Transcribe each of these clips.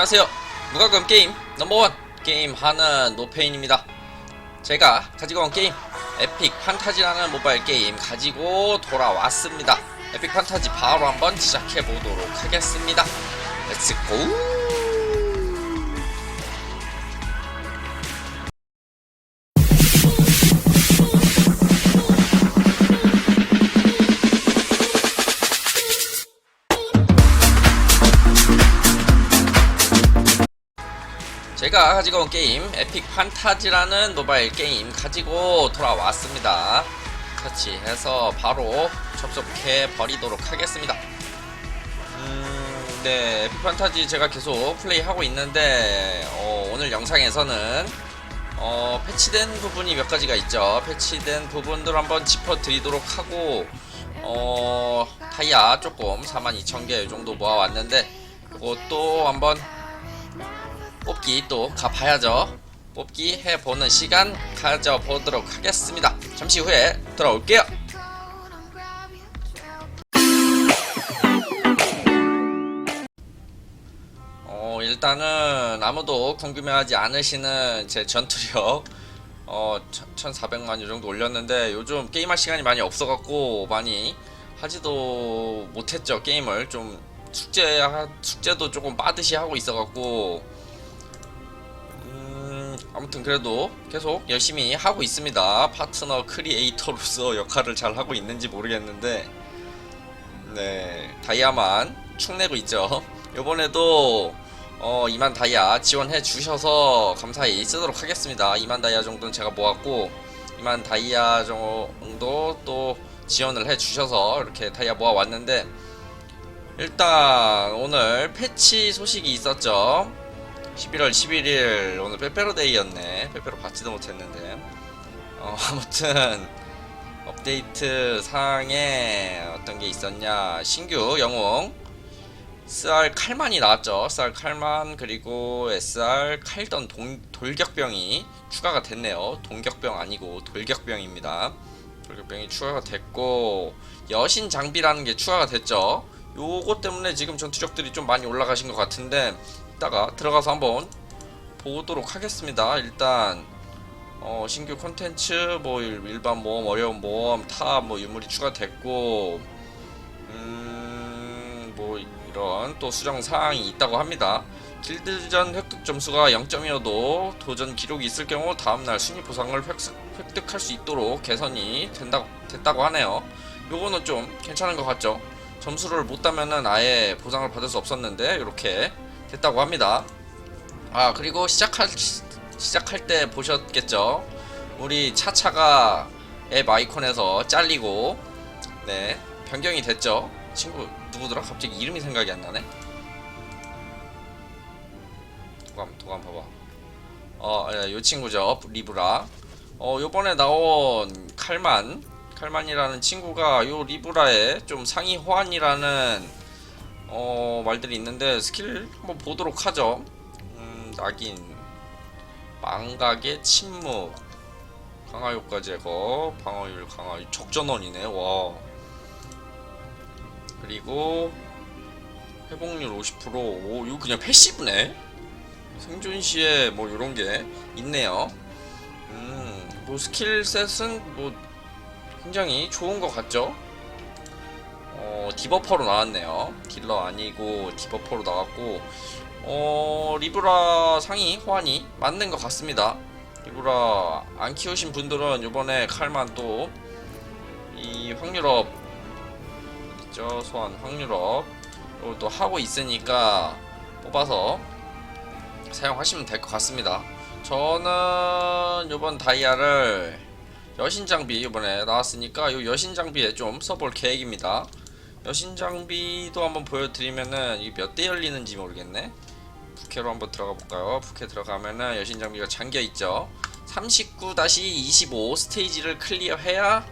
안녕하세요. 무과금 게임 넘버원 게임 하는 노페인입니다. 제가 가지고 온 게임 에픽 판타지라는 모바일 게임 가지고 돌아왔습니다. 에픽 판타지 바로 한번 시작해 보도록 하겠습니다. 렛츠 고! 제가 가지고 온 게임 에픽 판타지라는 모바일 게임 가지고 돌아왔습니다. 터치해서 바로 접속해 버리도록 하겠습니다. 음, 네, 에픽 판타지 제가 계속 플레이하고 있는데 어, 오늘 영상에서는 어, 패치된 부분이 몇 가지가 있죠. 패치된 부분들 한번 짚어 드리도록 하고 어, 타이어 조금 42,000개 정도 모아왔는데 그것도 한번 뽑기 또 가봐야죠. 뽑기 해보는 시간 가져보도록 하겠습니다. 잠시 후에 돌아올게요. 어, 일단은 아무도 궁금해하지 않으시는 제 전투력 어, 1400만 요 정도 올렸는데 요즘 게임할 시간이 많이 없어갖고 많이 하지도 못했죠 게임을 좀 숙제 숙제도 조금 빠듯이 하고 있어갖고 음, 아무튼 그래도 계속 열심히 하고 있습니다. 파트너 크리에이터로서 역할을 잘 하고 있는지 모르겠는데, 네, 다이아만 축내고 있죠. 요번에도, 어, 2만 다이아 지원해 주셔서 감사히 쓰도록 하겠습니다. 2만 다이아 정도는 제가 모았고, 2만 다이아 정도 또 지원을 해 주셔서 이렇게 다이아 모아 왔는데, 일단 오늘 패치 소식이 있었죠. 11월 11일 오늘 빼빼로데이였네. 빼빼로 받지도 못했는데. 어, 아무튼 업데이트 사항에 어떤 게 있었냐. 신규 영웅. SR 칼만이 나왔죠. SR 칼만 그리고 SR 칼던 동, 돌격병이 추가가 됐네요. 동격병 아니고 돌격병입니다. 돌격병이 추가가 됐고 여신 장비라는 게 추가가 됐죠. 요거 때문에 지금 전투력들이 좀 많이 올라가신 것 같은데 이따가 들어가서 한번 보도록 하겠습니다. 일단 어, 신규 콘텐츠 뭐 일- 일반 모험, 어려운 모험, 타뭐 유물이 추가됐고 음, 뭐 이런 또 수정 사항이 있다고 합니다. 길드전 획득 점수가 0점이어도 도전 기록이 있을 경우 다음날 순위 보상을 획득, 획득할 수 있도록 개선이 된다, 됐다고 하네요. 요거는 좀 괜찮은 것 같죠? 점수를 못 따면은 아예 보상을 받을 수 없었는데 이렇게 됐다고 합니다. 아 그리고 시작할 시- 시작할 때 보셨겠죠? 우리 차차가 앱 아이콘에서 잘리고 네 변경이 됐죠. 친구 누구더라? 갑자기 이름이 생각이 안 나네. 도감 도감 봐봐. 어요 친구죠 리브라. 어 요번에 나온 칼만 칼만이라는 친구가 요 리브라의 좀 상위 호환이라는 어 말들이 있는데 스킬 한번 보도록 하죠. 음 낙인. 망각의 침묵. 강화 효과 제거. 방어율 강화 적전원이네. 와. 그리고 회복률 50%오 이거 그냥 패시브네? 생존 시에 뭐 이런 게 있네요. 음 뭐 스킬셋은 뭐 굉장히 좋은 것 같죠 어, 디버퍼로 나왔네요. 딜러 아니고 디버퍼로 나왔고, 어, 리브라 상위 호환이 맞는 것 같습니다. 리브라 안 키우신 분들은 이번에 칼만 또 이 확률업 있죠 소환 확률업 또 하고 있으니까 뽑아서 사용하시면 될 것 같습니다. 저는 이번 다이아를 여신 장비 이번에 나왔으니까 이 여신 장비에 좀 써볼 계획입니다. 여신 장비도 한번 보여드리면은 이게 몇 대 열리는지 모르겠네. 부캐로 한번 들어가 볼까요? 부캐 들어가면은 여신 장비가 잠겨 있죠. 39-25 스테이지를 클리어해야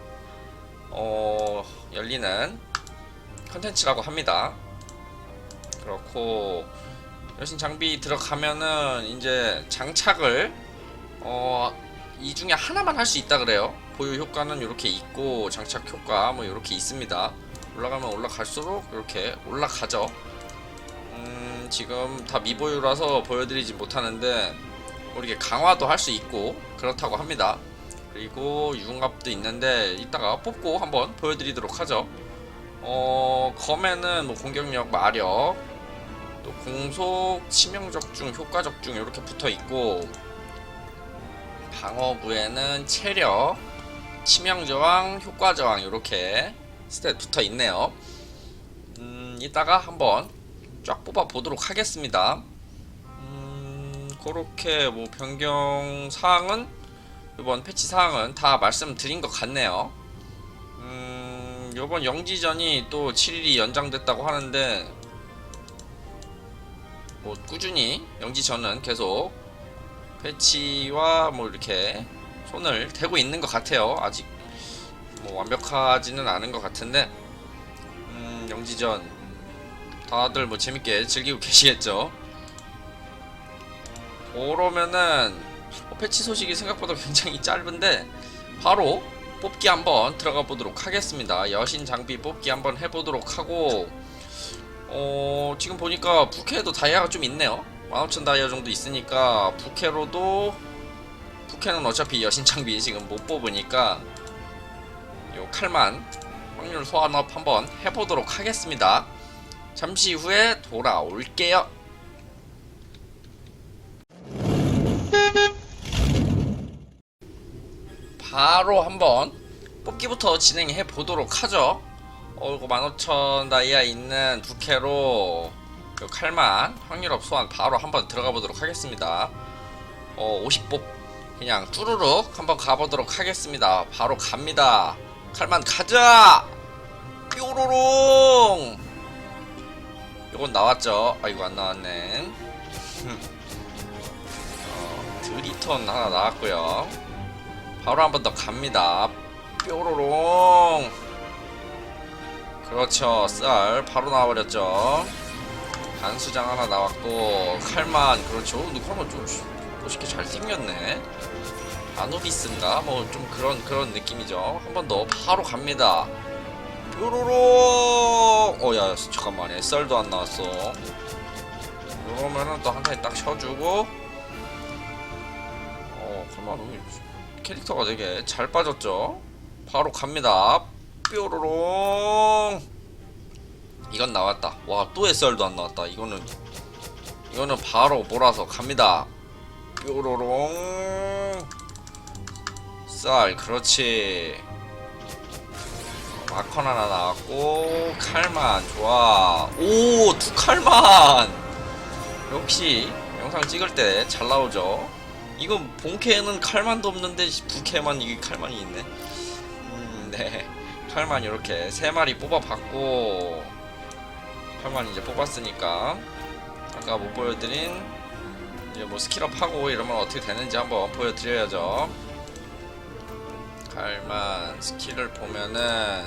어 열리는 컨텐츠라고 합니다. 그렇고 여신 장비 들어가면은 이제 장착을 어 이 중에 하나만 할 수 있다 그래요. 보유 효과는 이렇게 있고 장착 효과 뭐 이렇게 있습니다. 올라가면 올라갈수록 이렇게 올라가죠. 음, 음, 지금 다 미보유라서 보여드리지 못하는데 뭐 이렇게 강화도 할 수 있고 그렇다고 합니다. 그리고 융합도 있는데 이따가 뽑고 한번 보여드리도록 하죠. 어 검에는 뭐 공격력, 마력, 또 공속, 치명 적중, 효과 적중 이렇게 붙어 있고 방어구에는 체력, 치명 저항, 효과 저항 이렇게 스탯 붙어 있네요. 음, 이따가 한번 쫙 뽑아 보도록 하겠습니다. 음, 그렇게 뭐 변경 사항은 이번 패치 사항은 다 말씀드린 것 같네요. 음, 이번 영지전이 또 7일이 연장됐다고 하는데 뭐 꾸준히 영지전은 계속 패치와 뭐 이렇게 손을 대고 있는 것 같아요. 아직 뭐 완벽하지는 않은 것 같은데 음, 영지전 다들 뭐 재밌게 즐기고 계시겠죠. 그러면은 어, 패치 소식이 생각보다 굉장히 짧은데 바로 뽑기 한번 들어가 보도록 하겠습니다. 여신 장비 뽑기 한번 해보도록 하고 어 지금 보니까 부캐도 다이아가 좀 있네요. 15,000 다이아 정도 있으니까 부캐로도 부캐는 어차피 여신 장비 지금 못 뽑으니까 요 칼만 확률 소환업 한번 해보도록 하겠습니다. 잠시 후에 돌아올게요. 바로 한번 뽑기부터 진행해 보도록 하죠. 어, 이거 15,000 다이아 있는 두캐로 요 칼만 확률업 소환 바로 한번 들어가 보도록 하겠습니다. 어, 50뽑 그냥 쭈루룩 한번 가보도록 하겠습니다. 바로 갑니다. 칼만 가자! 뾰로롱! 요건 나왔죠? 아이고 안 나왔네. 어, 드리톤 하나 나왔고요. 바로 한 번 더 갑니다. 뾰로롱. 그렇죠. 쌀 바로 나와버렸죠. 간수장 하나 나왔고 칼만 그렇죠. 근데 칼만 좀 멋있게 잘 생겼네. 아누비스인가? 뭐 좀 그런 그런 느낌이죠. 한 번 더 바로 갑니다. 뾰로롱. 어야 잠깐만 SR도 안 나왔어. 그러면은 또 한 타임 딱 쳐주고. 어 오늘 캐릭터가 되게 잘 빠졌죠. 바로 갑니다. 뾰로롱. 이건 나왔다. 와, 또 SR도 안 나왔다. 이거는 이거는 바로 몰아서 갑니다. 뾰로롱. 쌀, 그렇지. 마컨 하나 나왔고 칼만 좋아. 오, 두 칼만. 역시 영상 찍을 때 잘 나오죠. 이건 본캐는 칼만도 없는데 부캐만 이게 칼만이 있네. 음, 네. 칼만 이렇게 세 마리 뽑아봤고 칼만 이제 뽑았으니까 아까 못 보여드린 이제 뭐 스킬업 하고 이러면 어떻게 되는지 한번 보여드려야죠. 칼만 스킬을 보면은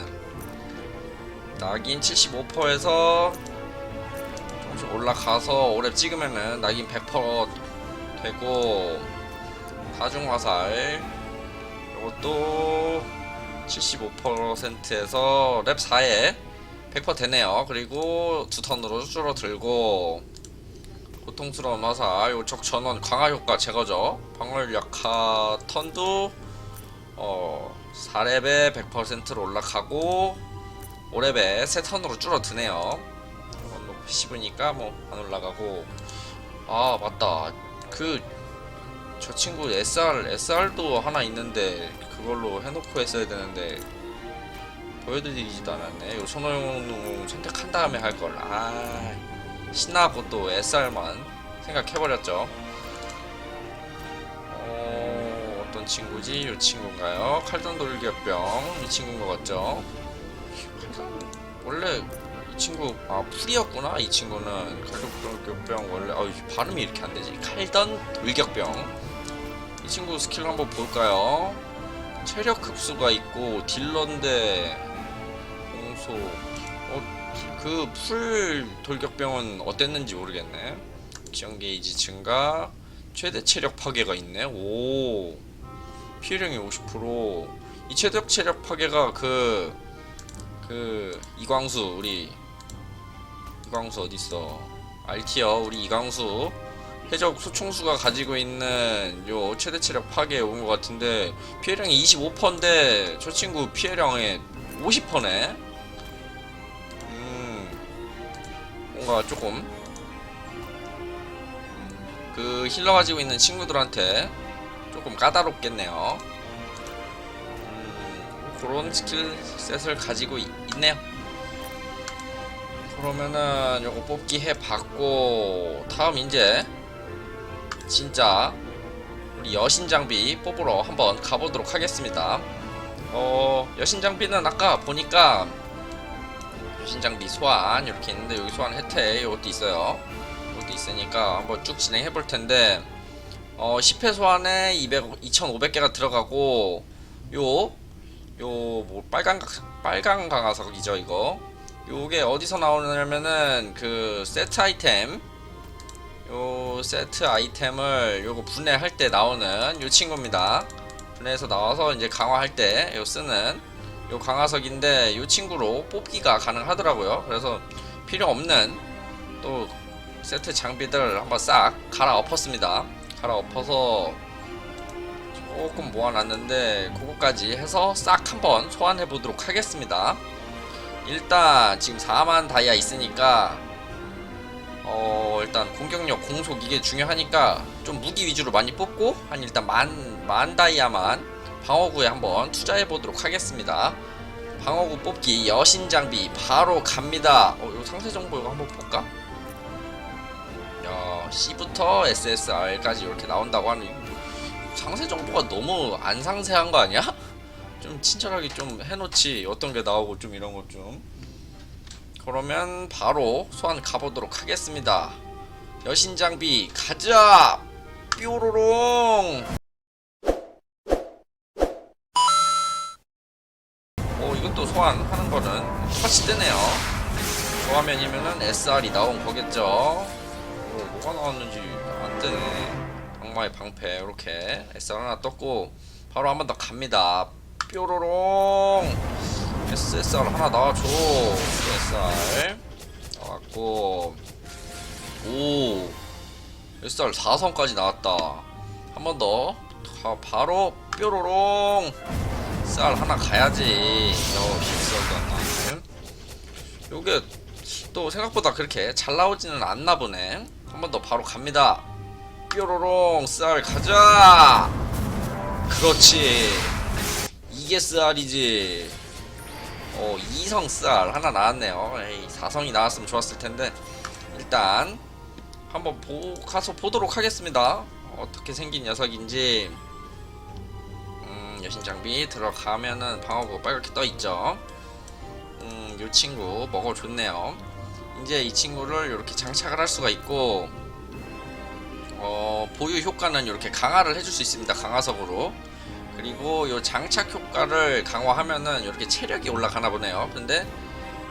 낙인 75%에서 조금씩 올라가서 오래 찍으면은 낙인 100% 되고 다중화살 이것도 75%에서 랩 4에 100% 되네요. 그리고 두 턴으로 줄어들고 고통스러운 화살 요적 전원 강화 효과 제거죠. 방어력 약화 턴도 어 4랩에 100%로 올라가고 5랩에 세 턴으로 줄어드네요. 이건 뭐 패시브니까 뭐 안 올라가고 아 맞다 그 저 친구 SR SR도 하나 있는데 그걸로 해놓고 했어야 되는데 보여드리지도 않았네. 요 손호용 선택한 다음에 할 걸. 아 신나고 또 SR만 생각해버렸죠. 어 어떤 친구지? 요 친구인가요? 칼던 돌격병 이 친구인 것 같죠? 칼던 원래 이 친구 아 풀이었구나 이 친구는 칼던 돌격병 원래 아 발음이 이렇게 안 되지. 칼던 돌격병 이 친구 스킬 한번 볼까요? 체력 흡수가 있고 딜러인데 공소 어 그 풀 돌격병은 어땠는지 모르겠네 지원 게이지 증가 최대 체력 파괴가 있네 오 피해량이 50%이 최대 체력 파괴가 그 그 이광수 우리 이광수 어딨어? 알티어 우리 이강수. 해적 소총수가 가지고 있는 요 최대 체력 파괴 온것 같은데 피해량이 25%인데 저 친구 피해량에 50%네. 음, 뭔가 조금. 음, 그 힐러 가지고 있는 친구들한테 조금 까다롭겠네요. 음, 그런 스킬 셋을 가지고 있, 있네요. 그러면은 요거 뽑기 해봤고 다음 이제 진짜 우리 여신 장비 뽑으러 한번 가보도록 하겠습니다. 어 여신 장비는 아까 보니까 여신 장비 소환 이렇게 있는데 여기 소환 혜택 이것도 있어요. 이것도 있으니까 한번 쭉 진행해 볼 텐데 어 10회 소환에 200 2,500개가 들어가고 요 요 뭐 빨간 가- 빨간 강화석이죠 이거. 요게 어디서 나오냐면은 그 세트 아이템 요 세트 아이템을 요거 분해할 때 나오는 요 친구입니다. 분해해서 나와서 이제 강화할 때 요 쓰는 요 강화석인데 요 친구로 뽑기가 가능하더라고요. 그래서 필요 없는 또 세트 장비들 한번 싹 갈아 엎었습니다 갈아 엎어서 조금 모아놨는데 그거까지 해서 싹 한번 소환해 보도록 하겠습니다. 일단 지금 4만 다이아 있으니까 어 일단 공격력 공속 이게 중요하니까 좀 무기 위주로 많이 뽑고 한 일단 만, 만 다이아만 방어구에 한번 투자해 보도록 하겠습니다. 방어구 뽑기 여신 장비 바로 갑니다. 어 이거 상세 정보 이거 한번 볼까? 야 C부터 SSR까지 이렇게 나온다고 하는 상세 정보가 너무 안 상세한 거 아니야? 좀 친절하게 좀 해놓지. 어떤 게 나오고 좀 이런 것 좀. 그러면 바로 소환 가보도록 하겠습니다. 여신 장비 가자! 뾰로롱! 오 이것도 소환하는 거는 똑같이 뜨네요. 저 화면이면은 SR이 나온 거겠죠 오 뭐가 나왔는지 안 뜨네 악마의 방패 이렇게 SR 하나 떴고 바로 한 번 더 갑니다. 뾰로롱! SSR 하나 나와줘. SSR 나왔고 오! SR 4성까지 나왔다. 한 번 더. 바로 뾰로롱! SR 하나 가야지. 여 힙설도 안 나왔네 요게 또 생각보다 그렇게 잘 나오지는 않나 보네 한 번 더 바로 갑니다. 뾰로롱 SR 가자! 그렇지. 이게 SR이지. 어 2성 SR 하나 나왔네요. 에이 4성이 나왔으면 좋았을 텐데. 일단 한번 보, 가서 보도록 하겠습니다. 어떻게 생긴 녀석인지. 음 여신 장비 들어가면은 방어구 빨갛게 떠 있죠? 음, 요 친구 먹어줬네요. 이제 이 친구를 이렇게 장착을 할 수가 있고, 어, 보유 효과는 이렇게 강화를 해줄 수 있습니다. 강화석으로. 그리고 요 장착 효과를 강화하면은 이렇게 체력이 올라가나 보네요. 근데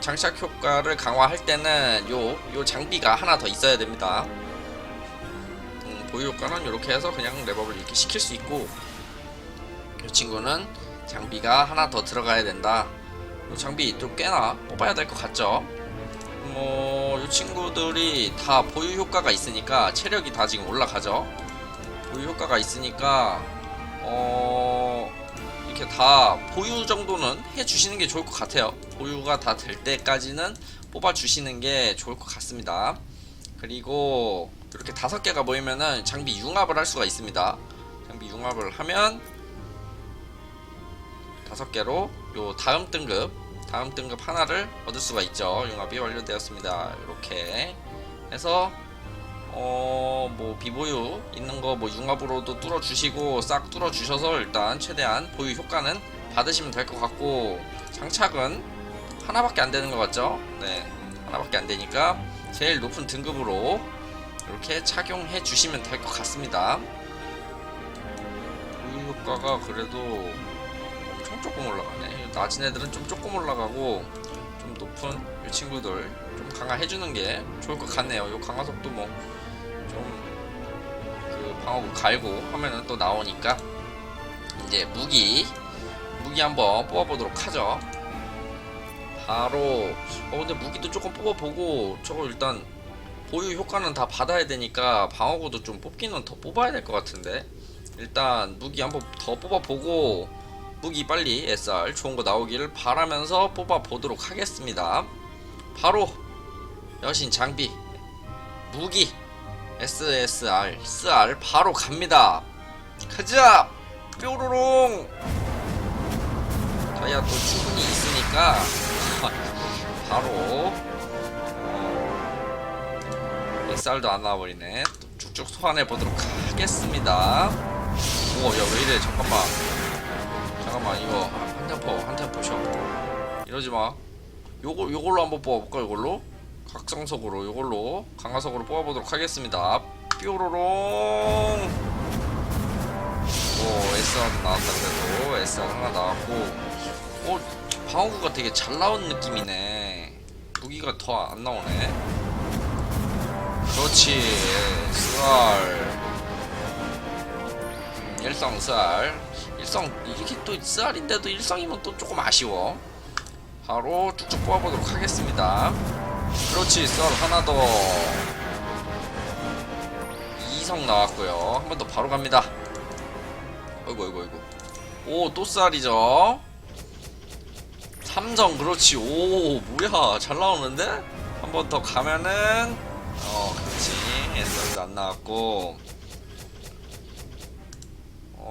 장착 효과를 강화할 때는 요, 요 장비가 하나 더 있어야 됩니다. 음, 보유 효과는 이렇게 해서 그냥 랩업을 이렇게 시킬 수 있고, 이 친구는 장비가 하나 더 들어가야 된다. 이 장비 또 꽤나 뽑아야 될 것 같죠? 뭐, 이 친구들이 다 보유 효과가 있으니까 체력이 다 지금 올라가죠? 보유 효과가 있으니까, 어, 이렇게 다 보유 정도는 해주시는 게 좋을 것 같아요. 보유가 다 될 때까지는 뽑아주시는 게 좋을 것 같습니다. 그리고 이렇게 다섯 개가 모이면은 장비 융합을 할 수가 있습니다. 장비 융합을 하면 다섯 개로 요 다음 등급 다음 등급 하나를 얻을 수가 있죠. 융합이 완료되었습니다. 이렇게 해서 어 뭐 비보유 있는 거 뭐 융합으로도 뚫어 주시고 싹 뚫어 주셔서 일단 최대한 보유 효과는 받으시면 될 것 같고 장착은 하나밖에 안 되는 것 같죠? 네 하나밖에 안 되니까 제일 높은 등급으로 이렇게 착용해 주시면 될 것 같습니다. 보유 효과가 그래도 엄청 조금 올라가네. 낮은 애들은 좀 조금 올라가고 좀 높은 이 친구들 좀 강화해주는 게 좋을 것 같네요. 요 강화 속도 뭐 좀 그 방어구 갈고 하면은 또 나오니까 이제 무기 무기 한번 뽑아보도록 하죠. 바로 어 근데 무기도 조금 뽑아보고 저거 일단 보유 효과는 다 받아야 되니까 방어구도 좀 뽑기는 더 뽑아야 될 것 같은데 일단 무기 한번 더 뽑아보고 무기 빨리 SR 좋은 거 나오기를 바라면서 뽑아보도록 하겠습니다. 바로 여신 장비 무기 SSR SR 바로 갑니다. 가자! 뾰로롱! 다이아 또 충분히 있으니까 바로 어, SR도 안 나와버리네. 또 쭉쭉 소환해 보도록 하겠습니다. 오야 왜 이래? 잠깐만 잠깐만 이거 한 템포 한 템포 쉬어 이러지마. 요걸 요걸로 한번 뽑아볼까 요걸로? 각성석으로 요걸로. 강화석으로 뽑아보도록 하겠습니다. 뾰로롱. 오 SR 나왔다 그래도. SR 하나 나왔고. 오 방어구가 되게 잘 나온 느낌이네. 무기가 더 안 나오네. 그렇지. SR 음, 일성 SR 일성 이렇게 또 SR인데도 일성이면 또 조금 아쉬워. 바로 쭉쭉 뽑아보도록 하겠습니다. 그렇지 썰 하나 더. 이성 나왔고요. 한 번 더 바로 갑니다. 어이구 어이구 어이구. 오또 쌀이죠. 삼성 그렇지. 오 뭐야 잘 나오는데? 한 번 더 가면은 어 그렇지. 쌀도 안 나왔고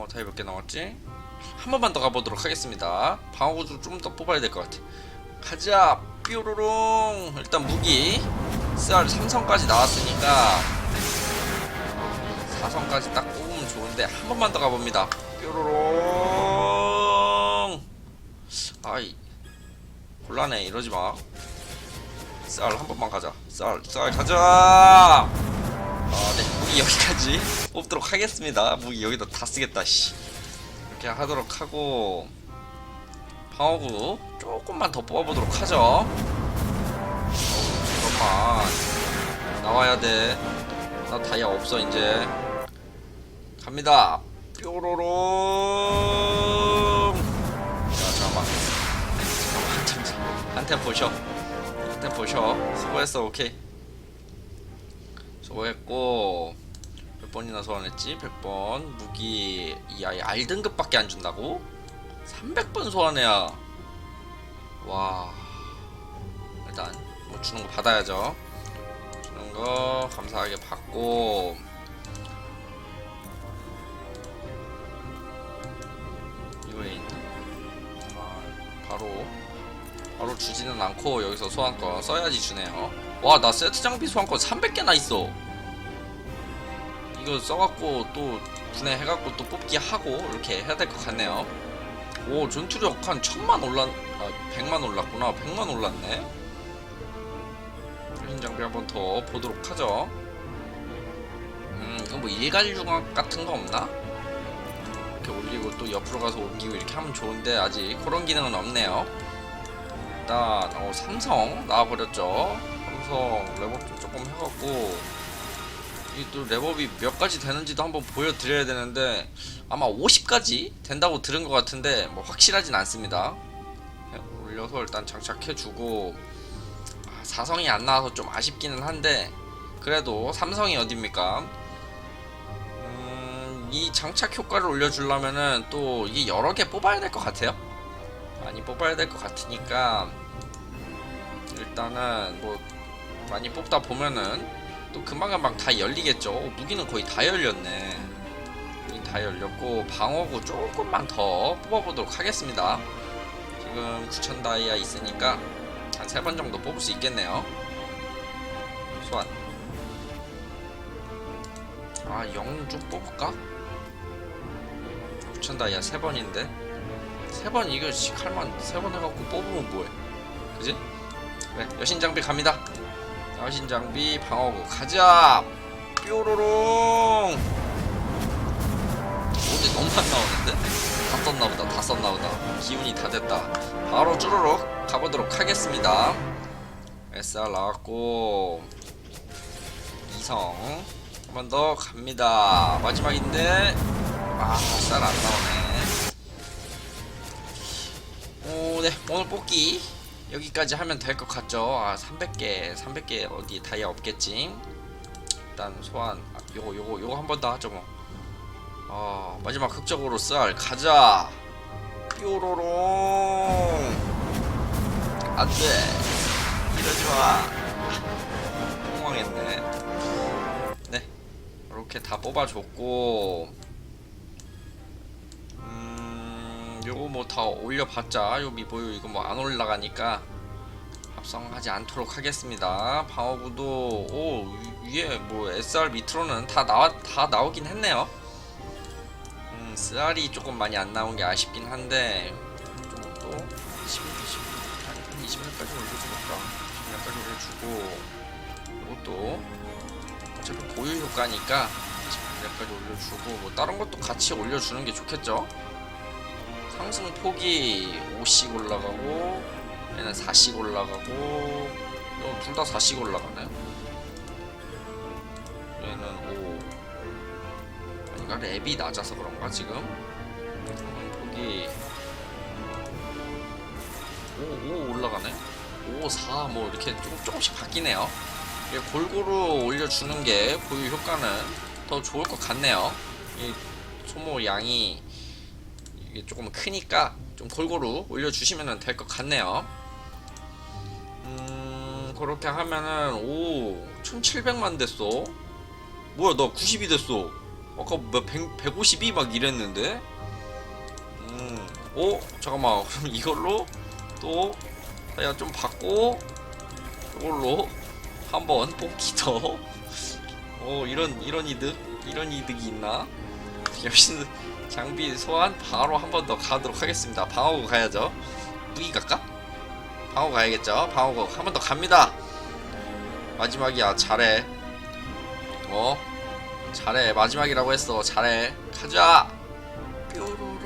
어 다이 몇개 남았지? 한 번만 더 가보도록 하겠습니다. 방어구도 좀 더 뽑아야 될 것 같아. 가자 뾰로롱. 일단 무기. 쌀 3성까지 나왔으니까 4성까지 딱 뽑으면 좋은데 한 번만 더 가봅니다. 뾰로롱. 아이 곤란해. 이러지마. 쌀 한 번만 가자. 쌀 쌀 가자. 아네 무기 여기까지 뽑도록 하겠습니다. 무기 여기다 다 쓰겠다 씨. 이렇게 하도록 하고 방어구 조금만 더 뽑아보도록 하죠. 어우 잠깐만. 나와야 돼나 다이아 없어 이제. 갑니다. 뾰로롱. 야 잠깐만. 한템 한템 보셔. 한템 보셔. 수고했어 오케이. 수고했고 몇 번이나 소환했지? 100번. 무기 이 아이 R등급밖에 안 준다고? 300번 소환해야. 와. 일단 뭐 주는 거 받아야죠. 주는 거 감사하게 받고. 이거에 있나? 아, 바로. 바로 주지는 않고 여기서 소환권 써야지 주네요. 와 나 세트 장비 소환권 300개나 있어 이거 써갖고 또 분해해갖고 또 뽑기 하고 이렇게 해야 될 것 같네요. 오 전투력 한 천만 올랐 아 백만 올랐구나. 백만 올랐네. 흰 장비 한번 더 보도록 하죠. 음 이거 뭐 일괄융합 같은 거 없나? 이렇게 올리고 또 옆으로 가서 옮기고 이렇게 하면 좋은데 아직 그런 기능은 없네요. 일단 어, 삼성 나와버렸죠. 삼성 랩업 좀 조금 해갖고 또 랩업이 몇 가지 되는지도 한번 보여드려야 되는데 아마 50까지 된다고 들은 것 같은데 뭐 확실하진 않습니다. 그냥 올려서 일단 장착해주고 아, 사성이 안 나와서 좀 아쉽기는 한데 그래도 삼성이 어딥니까? 음, 이 장착 효과를 올려주려면은 또 이게 여러 개 뽑아야 될 것 같아요. 많이 뽑아야 될 것 같으니까 일단은 뭐 많이 뽑다 보면은 또 금방금방 다 열리겠죠 어, 무기는 거의 다 열렸네 무기는 다 열렸고 방어구 조금만 더 뽑아보도록 하겠습니다 지금 9000 다이아 있으니까 한 세 번 정도 뽑을 수 있겠네요 소환 아, 영좀 뽑을까? 9천 다이아 세 번인데 세 번 이거 씨 칼만 세 번 해갖고 뽑으면 뭐해? 그지? 그래 여신 장비 갑니다. 여신 장비 방어구 가자. 뾰로롱. 어디 너무 안 나오는데? 다 썼나 보다. 다 썼나 보다. 기운이 다 됐다. 바로 쭈루룩 가보도록 하겠습니다. SR 나왔고 이성 한 번 더 갑니다. 마지막인데 아, 쌀안 나오네. 오, 네. 오늘 뽑기 여기까지 하면 될 것 같죠? 아 300개 300개 어디 다이아 없겠지? 일단 소환 아, 요거 요거 요거 한 번 더 하죠 뭐. 어 마지막 극적으로 쌀 가자. 뾰로롱 안돼 이러지 마. 흥망했네. 네 이렇게 다 뽑아줬고 요거 뭐 다 올려봤자 요 미보유 이거 뭐 안 올라가니까 합성하지 않도록 하겠습니다. 방어구도 오 위- 위에 뭐 SR 밑으로는 다 나와 다 나오긴 했네요. 음 SR이 조금 많이 안 나온 게 아쉽긴 한데 좀또 20, 20, 한 20년까지 올려주니까 20년까지 올려주고 이것도 어차피 보유 효과니까 20년까지 올려주고 뭐 다른 것도 같이 올려주는 게 좋겠죠. 상승 폭이 5씩 올라가고 얘는 4씩 올라가고 둘다 4씩 올라가나요? 얘는 5 아닌가? 랩이 낮아서 그런가 지금? 상승 폭이 5, 5 올라가네? 5, 4 뭐 이렇게 조금, 조금씩 바뀌네요 골고루 올려주는 게 보유 효과는 더 좋을 것 같네요 이 소모 양이 이게 조금 크니까 좀 골고루 올려주시면 될 것 같네요. 음, 그렇게 하면은, 오, 1700만 됐어. 뭐야, 나 90이 됐어. 아까 몇, 100, 152 막 이랬는데? 음, 오, 잠깐만. 그럼 이걸로 또, 그냥 좀 받고, 이걸로 한번 뽑기 더. 오, 이런, 이런 이득? 이런 이득이 있나? 역시 장비 소환 바로 한 번 더 가도록 하겠습니다. 방어구 가야죠. 무기 갈까? 방어구 가야겠죠. 방어구 한 번 더 갑니다. 마지막이야. 잘해. 어? 잘해. 마지막이라고 했어. 잘해. 가자. 뾰로롱.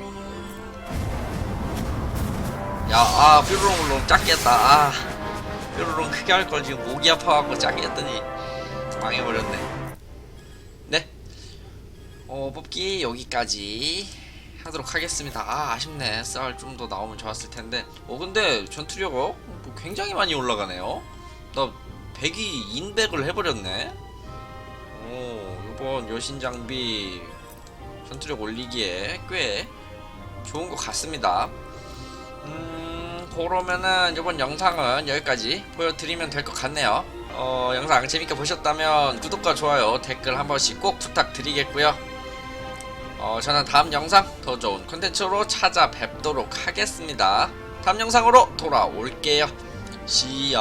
야, 아, 뾰로롱 물론 작게 했다. 아, 뾰로롱 크게 할 걸 지금 목이 아파갖고 작게 했더니 망해버렸네. 네. 어, 뽑기 여기까지 하도록 하겠습니다. 아, 아쉽네. 쌀 좀 더 나오면 좋았을 텐데. 어, 근데 전투력 어 뭐 굉장히 많이 올라가네요. 나 100이 인백을 해버렸네. 오, 이번 여신 장비 전투력 올리기에 꽤 좋은 것 같습니다. 음, 그러면은 이번 영상은 여기까지 보여드리면 될 것 같네요. 어, 영상 재밌게 보셨다면 구독과 좋아요, 댓글 한 번씩 꼭 부탁드리겠고요. 어, 저는 다음 영상 더 좋은 콘텐츠로 찾아뵙도록 하겠습니다. 다음 영상으로 돌아올게요. 시야.